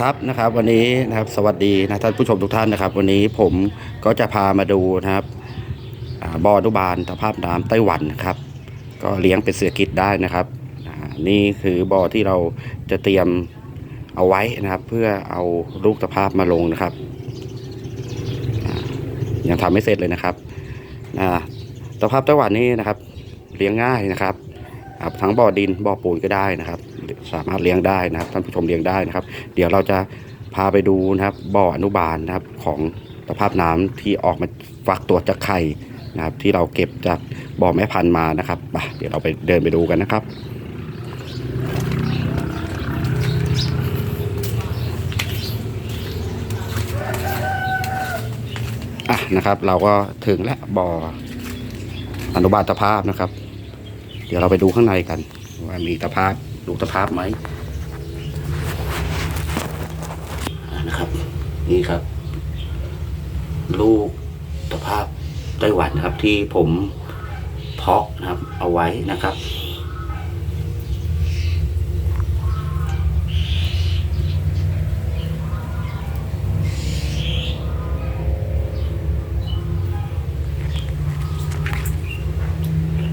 ครับนะครับวันนี้นะครับสวัสดีนะท่านผู้ชมทุกท่านนะครับ วันนี้ผมก็จะพามาดูนะครับอ่าบ่ออนุบาลตภาพน้ำไต้หวันนะครับ ก็เลี้ยงเป็นเสือกิจได้นะครับนี่คือบ่อที่เราจะเตรียมเอาไว้นะครับ เพื่อเอาลูกตภาพมาลงนะครับยังทำไม่เสร็จเลยนะครับอ่าตภาพไต้หวันนี่นะครับ เลี้ยงง่ายนะครับทั้งบ่อดินบ่อปูนก็ได้นะครับ สามารถเลี้ยงได้นะครับท่านผู้ชมเลี้ยงได้นะครับ เดี๋ยวเราจะพาไปดูนะครับบ่ออนุบาลนะครับของสภาพน้ำที่ออกมาฟักตัวจากไข่นะครับ ที่เราเก็บจากบ่อแม่พันธุ์มานะครับไปเดี๋ยวเราไปเดินไปดูกันนะครับอะนะครับ เราก็ถึงแล้วบ่ออนุบาลตภาพนะครับ เดี๋ยวเราไปดูข้างในกัน ว่ามีตภาพ ลูกตภาพไหมนะครับ นี่ครับ ลูกตภาพไต้หวันนะครับ ที่ผมเพาะนะครับ เอาไว้นะครับ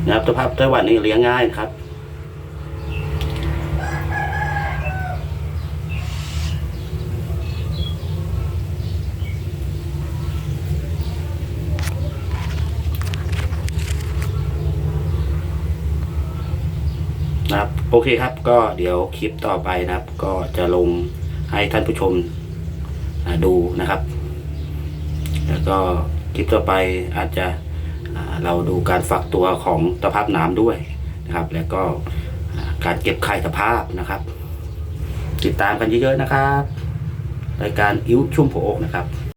นะครับตภาพไต้หวันนี่เลี้ยงง่ายครับ นะครับ โอเคครับก็เดี๋ยวคลิปต่อไปนะครับ ก็จะลงให้ท่านผู้ชมดูนะครับ แล้วก็คลิปต่อไปอาจจะเราดูการฝักตัวของตะภาพน้ำด้วยนะครับ แล้วก็การเก็บไข่ตะภาพนะครับ ติดตามกันเยอะๆนะครับ รายการอิ้วชุ่มโผอกนะครับ